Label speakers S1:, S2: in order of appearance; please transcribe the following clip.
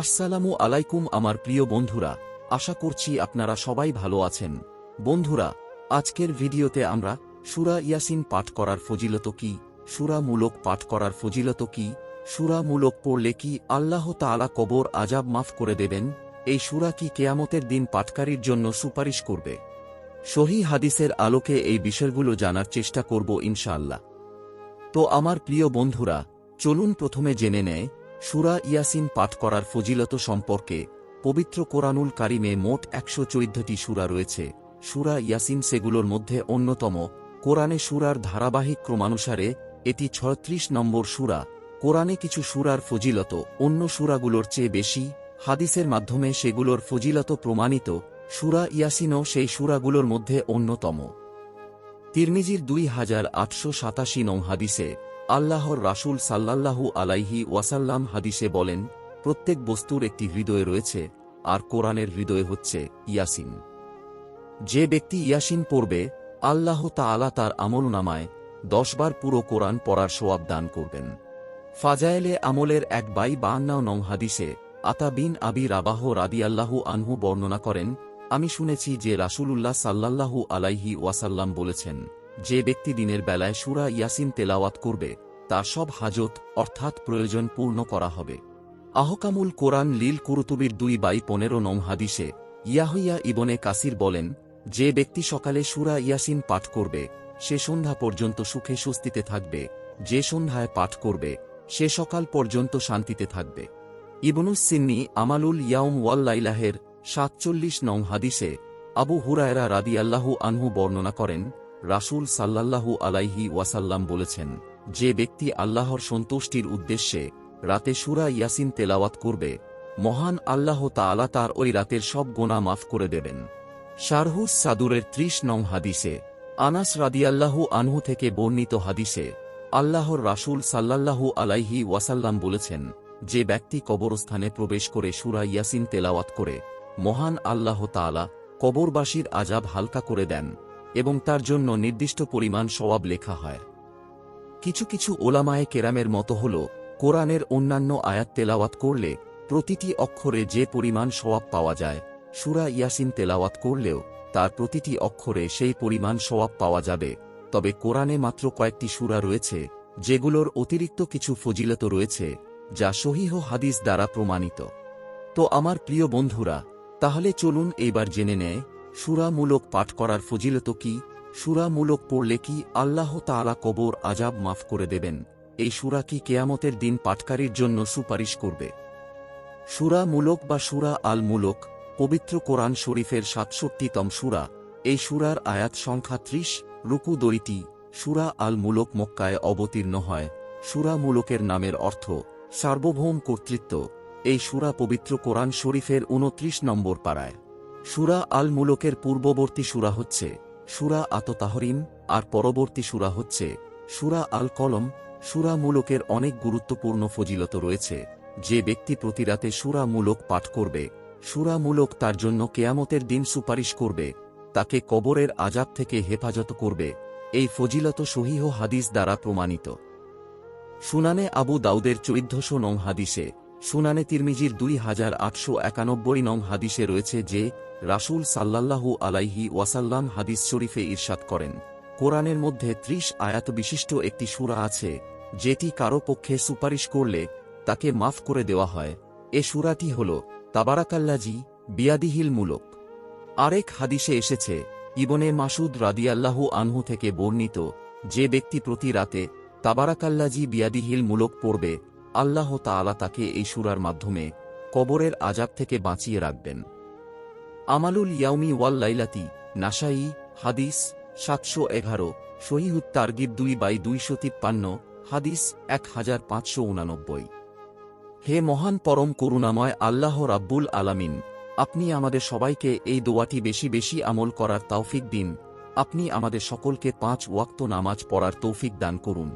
S1: আসসালামু আলাইকুম আমার প্রিয় বন্ধুরা, আশা করছি আপনারা সবাই ভালো আছেন। বন্ধুরা, আজকের ভিডিওতে আমরা সুরা ইয়াসিন পাঠ করার ফজিলত কি সুরামূলক পাঠ করার ফজিলত কি সুরামূলক পড়লে কি আল্লাহ তাআলা কবর আজাব মাফ করে দেবেন, এই সুরা কি কেয়ামতের দিন পাঠকারীর জন্য সুপারিশ করবে? সহি হাদিসের আলোকে এই বিষয়গুলো জানার চেষ্টা করব ইনশাআল্লাহ। তো আমার প্রিয় বন্ধুরা, চলুন প্রথমে জেনে নেয় সুরা ইয়াসিন পাঠ করার ফজিলত সম্পর্কে পবিত্র কোরআনুল কারিমে মোট একশো চৌদ্দটি সুরা রয়েছে। সুরা ইয়াসিন সেগুলোর মধ্যে অন্যতম কোরআনে সুরার ধারাবাহিক ক্রমানুসারে এটি ছয়ত্রিশ নম্বর সুরা। কোরআনে কিছু সুরার ফজিলত অন্য সুরাগুলোর চেয়ে বেশি। হাদিসের মাধ্যমে সেগুলোর ফজিলত প্রমাণিত। সুরা ইয়াসিনও সেই সুরাগুলোর মধ্যে অন্যতম। তিরমিজির দুই হাজার আটশো সাতাশি নং হাদিসে আল্লাহর রাসূল সাল্লাল্লাহু আলাইহি ওয়াসাল্লাম হাদিসে বলেন, প্রত্যেক বস্তুর একটি হৃদয় রয়েছে, আর কোরআনের হৃদয় হচ্ছে ইয়াসিন। যে ব্যক্তি ইয়াসিন পড়বে, আল্লাহ তাআলা তার আমল নামায় দশবার পুরো কোরআন পড়ার সোয়াব দান করবেন। ফাজায়েলে আমলের এক বাই বান্না নং হাদিসে আতা বিন আবি রাবাহ রাদিয়াল্লাহু আনহু বর্ণনা করেন, আমি শুনেছি যে রাসূলুল্লাহ সাল্লাল্লাহু আলাইহি ওয়াসাল্লাম বলেছেন যে ব্যক্তি দিনের বেলায় সুরা ইয়াসিন তেলাওয়াত করবে, তার সব হাজত, অর্থাৎ প্রয়োজন পূর্ণ করা হবে। আহকামুল কোরআন লীল কুরুতুবির দুই বাই পনেরো নং হাদিসে ইয়াহইয়া ইবনে কাসির বলেন, যে ব্যক্তি সকালে সুরা ইয়াসিন পাঠ করবে, সে সন্ধ্যা পর্যন্ত সুখে স্বস্তিতে থাকবে, যে সন্ধ্যায় পাঠ করবে, সে সকাল পর্যন্ত শান্তিতে থাকবে। ইবনুস সিন্নি আমালুল ইয়াউম ওয়াল্লাইলাহের সাতচল্লিশ নং হাদিসে আবু হুরায়রা রাদিয়াল্লাহু আনহু বর্ণনা করেন রাসূল সাল্লাল্লাহু আলাইহি ওয়াসাল্লাম বলেছেন, যে ব্যক্তি আল্লাহর সন্তুষ্টির উদ্দেশ্যে রাতে সুরা ইয়াসিন তেলাওয়াত করবে, মহান আল্লাহ তাআলা তার ওই রাতের সব গোনা মাফ করে দেবেন। শারহুস সাদুরের ত্রিশ নং হাদিসে, আনাস রাদিয়াল্লাহু আনহু থেকে বর্ণিত হাদিসে, আল্লাহর রাসূল সাল্লাল্লাহু আলাইহি ওয়াসাল্লাম বলেছেন, যে ব্যক্তি কবরস্থানে প্রবেশ করে সুরা ইয়াসিন তেলাওয়াত করে, মহান আল্লাহ তাআলা কবরবাসীর আজাব হালকা করে দেন। এবং তার জন্য নির্দিষ্ট পরিমাণ সওয়াব লেখা হয়। কিছু কিছু ওলামায়ে কেরামের মতো হল, কোরআনের অন্যান্য আয়াত তেলাওয়াত করলে প্রতিটি অক্ষরে যে পরিমাণ সওয়াব পাওয়া যায়, সুরা ইয়াসিন তেলাওয়াত করলেও তার প্রতিটি অক্ষরে সেই পরিমাণ সওয়াব পাওয়া যাবে। তবে কোরআনে মাত্র কয়েকটি সুরা রয়েছে, যেগুলোর অতিরিক্ত কিছু ফজিলত রয়েছে, যা সহিহ হাদিস দ্বারা প্রমাণিত। তো আমার প্রিয় বন্ধুরা, তাহলে চলুন এইবার জেনে নেয় সুরামূলক পাঠ করার ফজিলত কি? সুরামূলক পড়লে কি আল্লাহ তাআলা কবর আজাব মাফ করে দেবেন? এই সুরা কি কেয়ামতের দিন পাঠকারীর জন্য সুপারিশ করবে? সুরা মূলক বা সুরা আল মূলক পবিত্র কোরআন শরীফের সাতষট্টিতম সুরা। এই সুরার আয়াত সংখ্যা ত্রিশ, রুকু দড়িটি সুরা আল মূলক মক্কায় অবতীর্ণ হয়। সুরা মূলকের নামের অর্থ সার্বভৌম কর্তৃত্ব। এই সুরা পবিত্র কোরআন শরীফের উনত্রিশ নম্বর পাড়ায়। সুরা আল মুলকের পূর্ববর্তী সুরা হচ্ছে সুরা আত তাহরিম আর পরবর্তী সুরা হচ্ছে সুরা আল কলম সুরা মূলকের অনেক গুরুত্বপূর্ণ ফজিলত রয়েছে। যে ব্যক্তি প্রতিরাতে সুরা মূলক পাঠ করবে, সুরা মূলক তার জন্য কেয়ামতের দিন সুপারিশ করবে, তাকে কবরের আজাব থেকে হেফাজত করবে। এই ফজিলত সহিহ হাদিস দ্বারা প্রমাণিত। সুনানে আবু দাউদের চৈধ্যশো নং হাদিসে সুনানে তিরমিজির দুই হাজার আটশো একানব্বই নং হাদিসে রয়েছে যে, রাসূল সাল্লাল্লাহু আলাইহি ওয়াসাল্লাম হাদিস শরীফে ইরশাদ করেন। কোরআনের মধ্যে ত্রিশ আয়াত বিশিষ্ট একটি সুরা আছে, যেটি কারও পক্ষে সুপারিশ করলে তাকে মাফ করে দেওয়া হয়। এ সুরাটি হল তাবারাকাল্লাজি বিয়াদিহিল মূলক। আরেক হাদিসে এসেছে, ইবনে মাসুদ রাদিয়াল্লাহু আনহু থেকে বর্ণিত যে ব্যক্তি প্রতি রাতে তাবারাকাল্লাজি বিয়াদিহিল মূলক পড়বে আল্লাহ তাআলা তাকে এই সুরার মাধ্যমে কবরের আজাব থেকে বাঁচিয়ে রাখবেন। আমালুল ইয়াউমি ওয়াল লাইলাতি, নাসাই, হাদিস সাতশো এগারো শহীহুত তারগিব দুই বাই দুইশো তিপ্পান্ন, হাদিস এক হাজার পাঁচশো উনানব্বই। হে মহান পরম করুণাময় আল্লাহ রাব্বুল আলামিন, আপনি আমাদের সবাইকে এই দোয়াটি বেশি বেশি আমল করার তৌফিক দিন। আপনি আমাদের সকলকে পাঁচ ওয়াক্ত নামাজ পড়ার তৌফিক দান করুন।